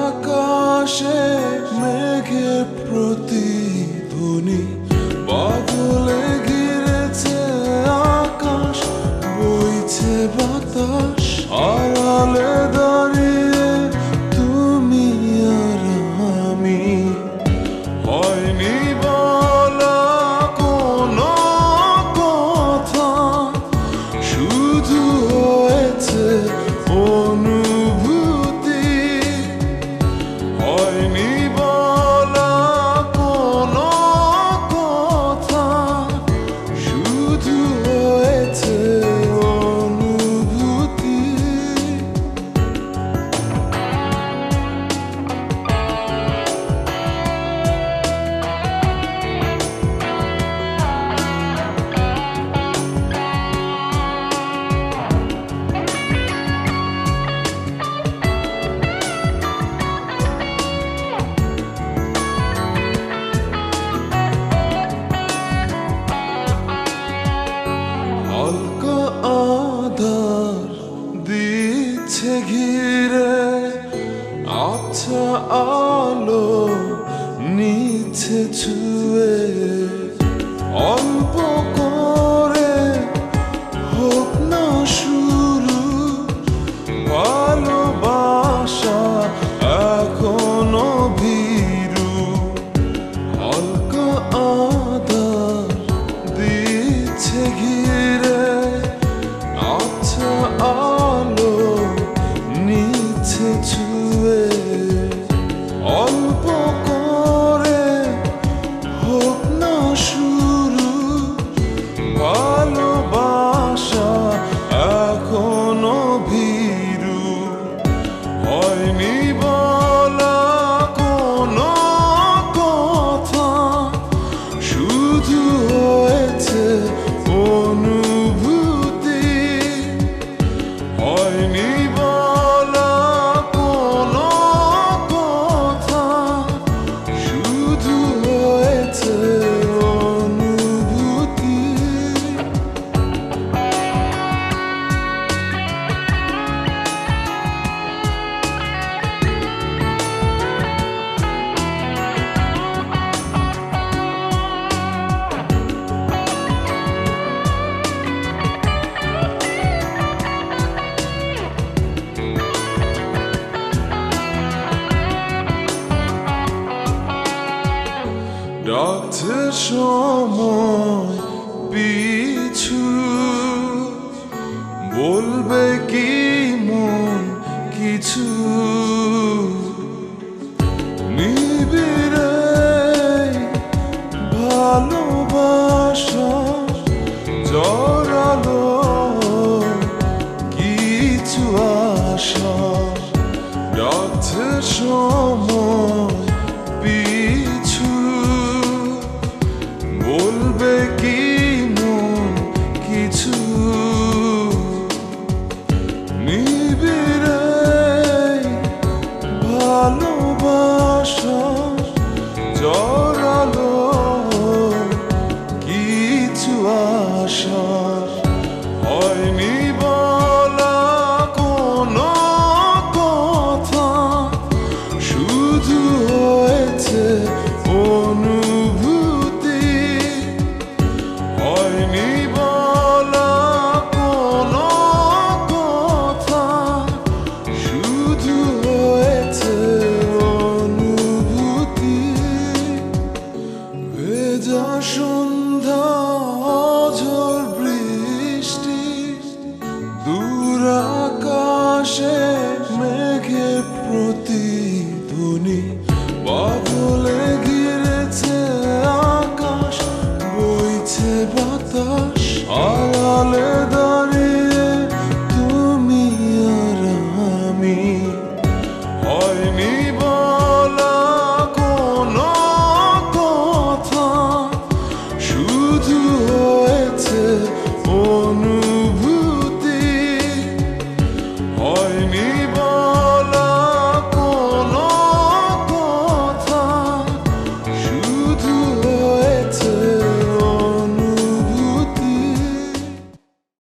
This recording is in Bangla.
আকাশে মেঘে প্রতিধ্বনি, বাদলে ঘিরেছে আকাশ, বইছে বাতাস, আড়ালে দাঁড়িয়ে তুমি আর আমি। হয়নি বলা আধার দিচ্ছে ঘিরে আচ্ছা আলো নিচ্ছে ছুঁয়ে আচ্ছা সময় পিছু। বলবে কি মন কিছু? নিবিড়ে সন্ধ্যা অঝর বৃষ্টি ঘিরেছে আকাশ বইছে বাতাস আড়ালে